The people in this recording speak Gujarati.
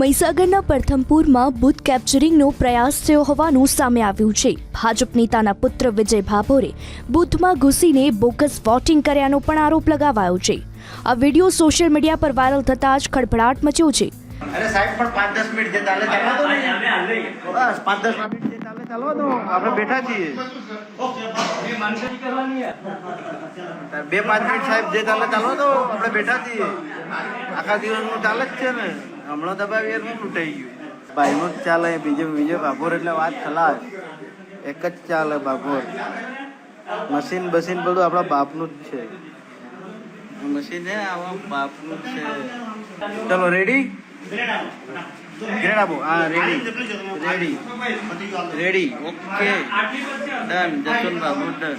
મહીસાગરના પ્રથમપુરમાં બુથ કેપ્ચરિંગનો પ્રયાસ થયો હોવાનું સામે આવ્યું છે. ભાજપ નેતાના પુત્ર વિજય ભાભોરે બુથમાં ઘૂસીને બોગસ વોટિંગ કર્યાનો પણ આરોપ લગાવાયો છે. આ વીડિયો સોશિયલ મીડિયા પર વાયરલ થતાં જ ખળભળાટ મચ્યો છે. અરે સાહેબ પણ પાંચ દસ મિનિટ જે ચાલે ચાલવા દો બસ પાંચ દસ મિનિટ જે ચાલે ચાલવા દો. આપણે બેઠા છીએ. બે પાંચ મિનિટ સાહેબ જે ચાલે ચાલવા દો. આપણે બેઠા છીએ. આખા દિવસનું ચાલે જ છે ને. હમણાં દબાવી એનું લૂંટાઈ ગયું. ભાઈનું જ ચાલે બીજો બીજો બાપોર એટલે વાત ખલાસ. એક જ ચાલે બાભોર મશીન બસીન બધું આપણા બાપનું જ છે. મશીન હે, આવા બાપનું જ છે. ચલો રેડી આપો હા ready ready ready okay done Jaswant Babu done